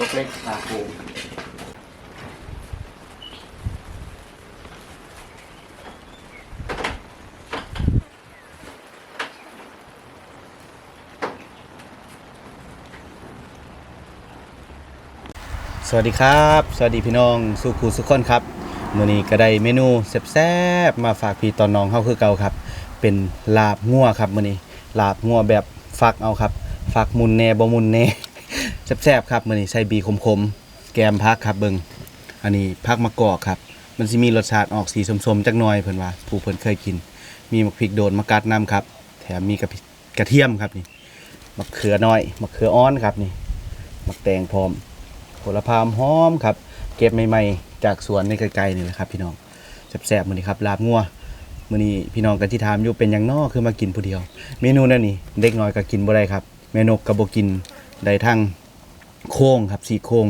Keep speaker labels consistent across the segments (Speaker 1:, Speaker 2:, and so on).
Speaker 1: ตกเล็กตาคู
Speaker 2: สวัสดีครับ สวัสดีพี่น้องสุขูสุขคนครับมื้อนี้ก็ได้เมนูแซ่บๆมาฝากพี่ตอนน้องเฮาคือเก่าครับ เป็นลาบงัวครับมื้อนี้ลาบงัวแบบฟักเอาครับ ฟักมุนแน่บ่มุนแน่ แซ่บๆครับมื้อนี้ใส่บีคมๆ แกมพักครับเบิงอันนี้พักมะกอกครับ มันสิมีรสชาติออกสีส้มๆจักหน่อยเพิ่นว่าผู้เพิ่นเคยกิน มีมะพริกโดนมะกัดน้ำครับ แถมมีกระพริกกระเทียมครับนี่มะเขือน้อยมะเขืออ้อนครับนี่มะแตงพร้อมผลพามหอมครับ เก็บใหม่ๆ จากสวนในไกลๆนี่แหละครับ พี่น้องแซ่บๆมื้อนี้ครับลาบงัวมื้อนี้พี่น้องกันที่ถามอยู่เป็นหยังน้อคือมากินผู้เดียว เมนูนั่นนี่เด็กน้อยก็กินบ่ได้ครับ แม่นกก็บ่กินได้ทั้ง โค้งครับสี่โค้ง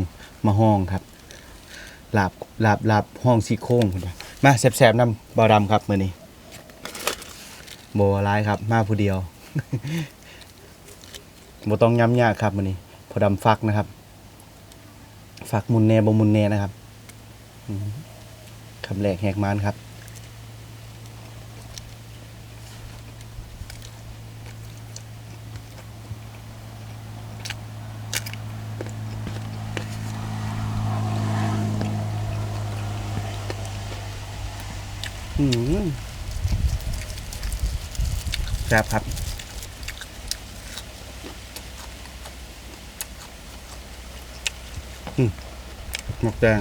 Speaker 2: มาห้องครับลาบลาบลาบห้องสี่โค้งมาแซ่บๆน้ำบ่าดำครับมื้อนี้โบ่หลายครับ มาผู้เดียวโบต้องย้ำยากครับมื้อนี้พอดำฟักนะครับฝากมุนแน่บมุนแน่นะครับคำแรกแหกมานครับ แซ่บครับหมกแดง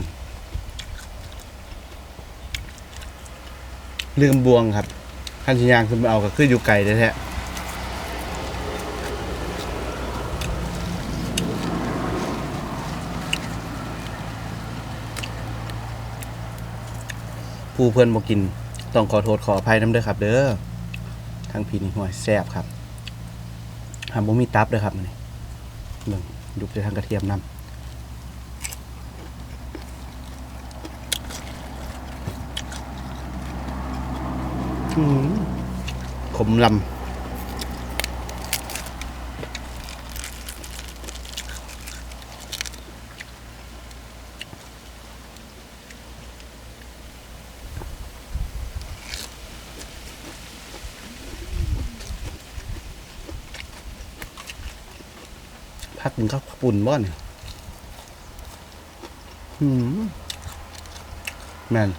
Speaker 2: ลืมบวงครับขั้นชิยางคือเอากับคืออยู่ไก่แท้ผู้เพื่อนบอกิน ต้องขอโทษขออภัยน้ำเด้อครับ เด้อทั้งพีนี่ห่วยแซ่บครับหาบ่มีตับเด้อครับนี่หนึ่งยุบจะทางกระเทียมนำขมลำ พักหนึ่งข้าวปุ่นบ้อนยอืมแมน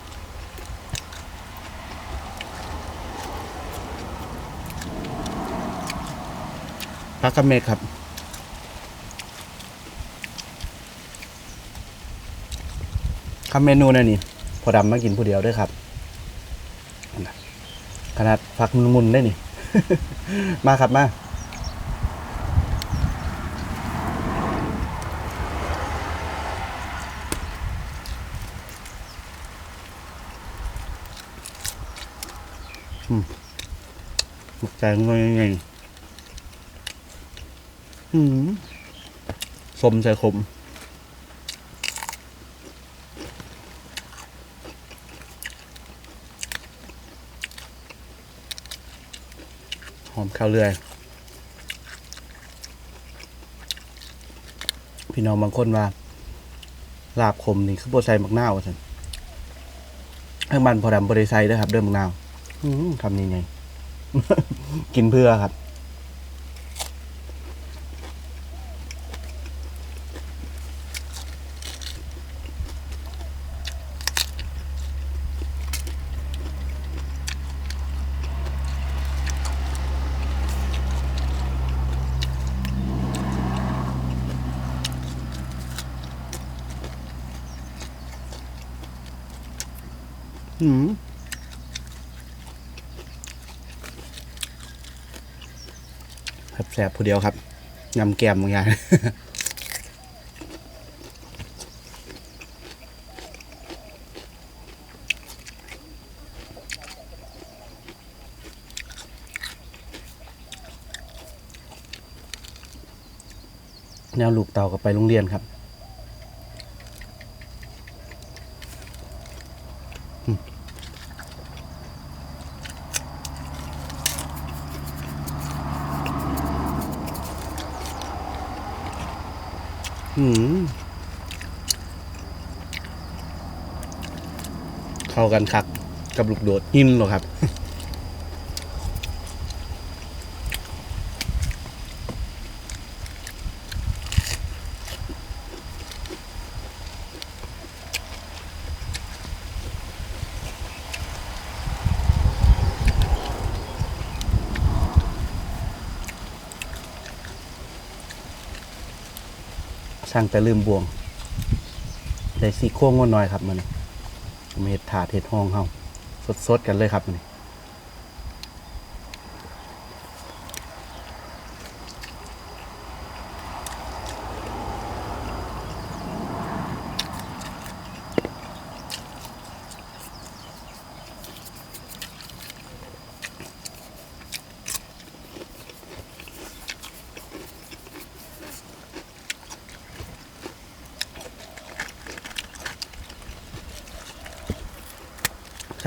Speaker 2: พักกระเมกครับคำเมนูนั่นนี่พอดำมากินผู้เดียวด้วยครับ ขนาดฝักมุนๆได้นี่ มาครับมา หมกใจงยยังไงอืมสมใจขมหอมข้าวเรือย พี่น้องบางคนว่าลาบขมนี่คือโบใส่มักนาวสันทางบ้านพอดำบริไซด้วยครับเดิมมักนาว อืมทำยังไงกินเพื่อครับอืมครั บแสบผู้เดียวครับยำแกมบางอย่างแนวลูกเต่ากับไปโรงเรียนครับ เข้ากันคัก กับลูกโดดหินหรอครับ ช่างแต่ลืมบวงได้สีโค้งว่าน้อยครับมันมาเห็ดถาดเห็ดห้องเฮาสดๆกันเลยครับมัน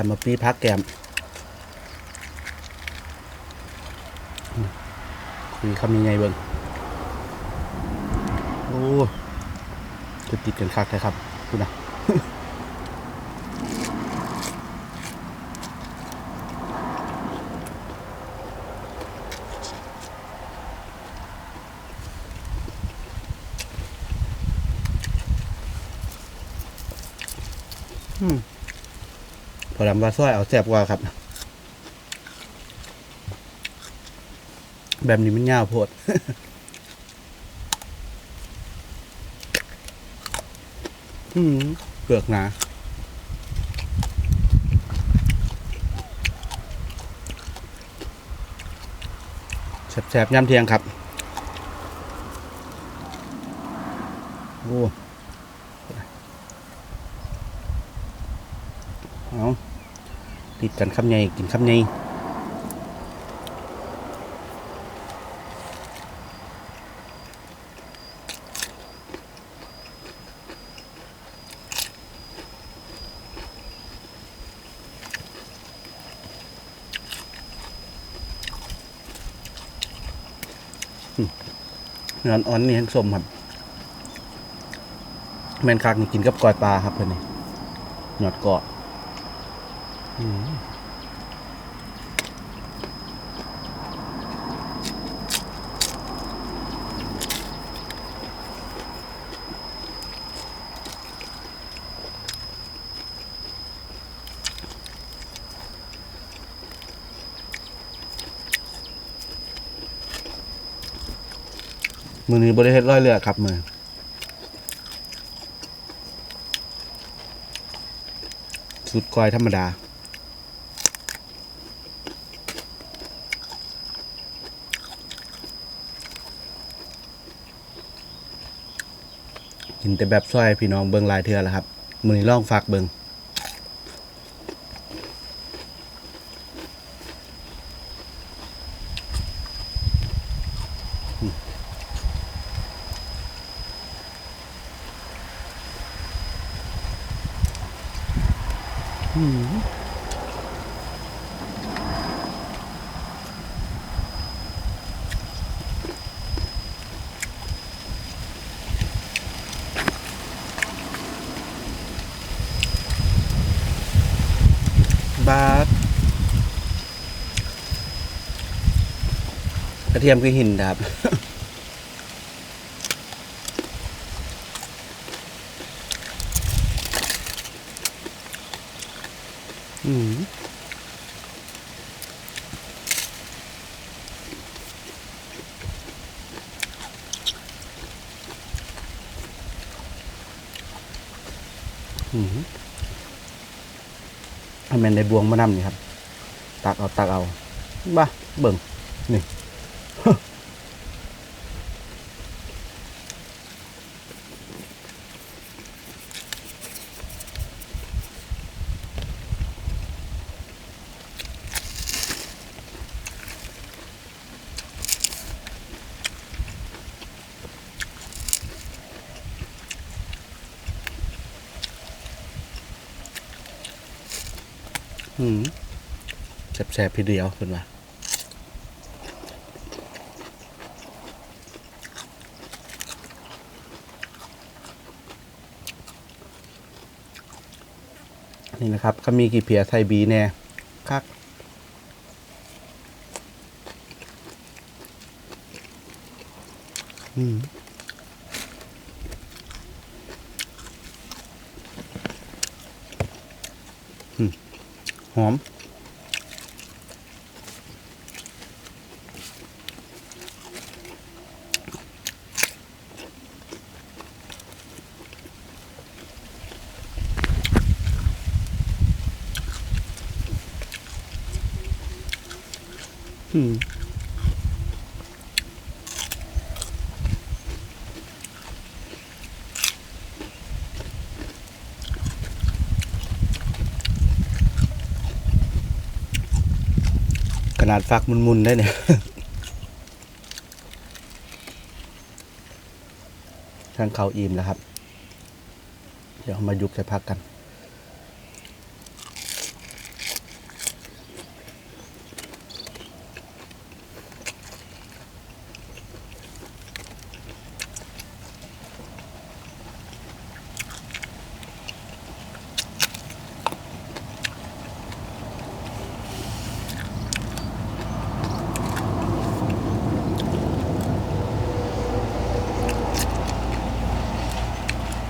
Speaker 2: ำมาปีพักแกมคุยคำยังไงเบิ่งโอ้จะติดกันคักเลยครับคุณนะ พอดำว่าซอยเอาแซ่บกว่าครับ แบบนี้มันยาวโพดอืมเปลือกหนาแซ่บๆย่ำเทียงครับ โอ้เอา ติดกันคำใหญ่กินคำใหญ่อืมเนื้ออ่อนนี่แห้งสมครับ แมนคักนี่กินกับกอยปลาครับเพื่อนนี่หยอดเกาะ มือนี้บริเฮ็ดร้อยเรือครับมือสุดกอยธรรมดา กินแต่แบบซอยพี่น้องเบิงหลายเทือแล้วครับมือนี้ล่องฝากเบิง เทียมคือหินครับ อืมอืมให้แมันในบวงมานำนี่ครับ ตักเอา ตักเอา บ้า เบิ่งนี่ แสบๆพี่เดียวคุณว่านี่นะครับก็มีกี่เพียไทยบีแน่คักอืมอืม หอม อืม ขนาดฟักมุนๆได้เนี่ยทางเขาอิ่มแล้วครับ เดี๋ยวมายุบใส่พักกัน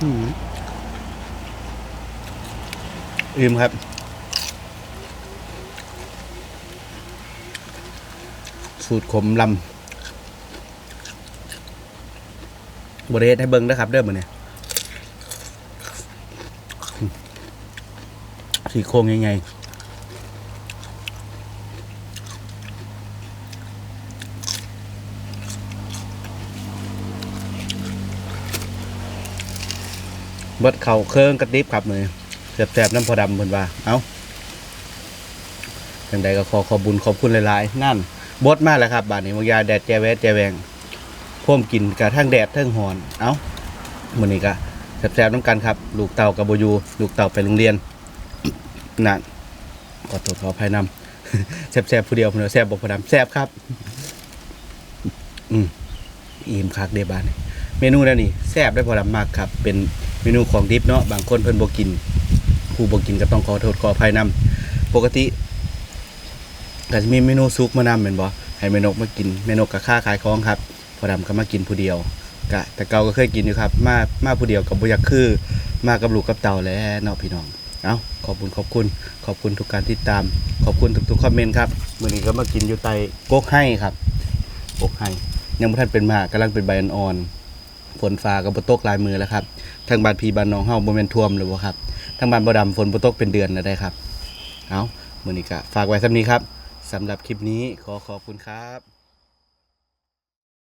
Speaker 2: อืม อิ่มครับ สูตรขมลำบริเวณให้เบิ้งนะครับ เด้อมือเนี่ยสีโครงยังไงเบิดเข่าเครื่องกระติบครับมือ แสบๆน้ำพอดำเพิ่นว่าเอาจังใดก็ขอขอบบุญขอบคุณหลายๆนั่นบดมากแล้วครับบาดนี้มายาแดดแจแวดแจแวงพ่วมกินกระทั่งแดดทั้งหอน เอามื้อนี้ก็แสบๆน้ำกันครับ ลูกเต่ากับโบยูลูกเต่าไปโรงเรียนนั่นขอโทษขอภัยนำแสบๆผู้เดียวเดียวแสบบอกพอดำแสบครับ อืมอิ่มคักเดบานนี้เมนูแล้วนี่แซ่บได้พอดำมากครับ เป็นเมนูของดิบเนาะบางคนเพิ่นบ่กิน ผู้บ่กินก็ต้องขอโทษขออภัยนำปกติก็จะมีเมนูซุปมานำแม่นบ่ให้แม่นกมากินแม่นกก็ค่าขายของครับพอดำก็มากินผู้เดียวกะแต่เก่าก็เคยกินอยู่ครับ มามาผู้เดียวกับบ่อยากคือ มากับลูกกับเต่าแล้วเนาะพี่น้องเอาขอบคุณขอบคุณ ขอบคุณทุกการติดตาม ขอบคุณทุกๆคอมเมนต์ครับมื้อนี้ก็มากินอยู่ใต้กกให้ครับกกให้ยังบ่ทันเป็นหมากกำลังเป็นใบอ่อนฝนฟ้าก็บ่ตกหลายมือแล้วครับทางบ้านพี่บ้านน้องเฮาบ่แม่นท่วมเลยบ่ครับ ทางบ้านบ่ดำฝนบ่ตกเป็นเดือนแล้วได้ครับ เอามื้อนี้ก็ฝากไว้สำนี้ครับสำหรับคลิปนี้ขอขอบคุณครับ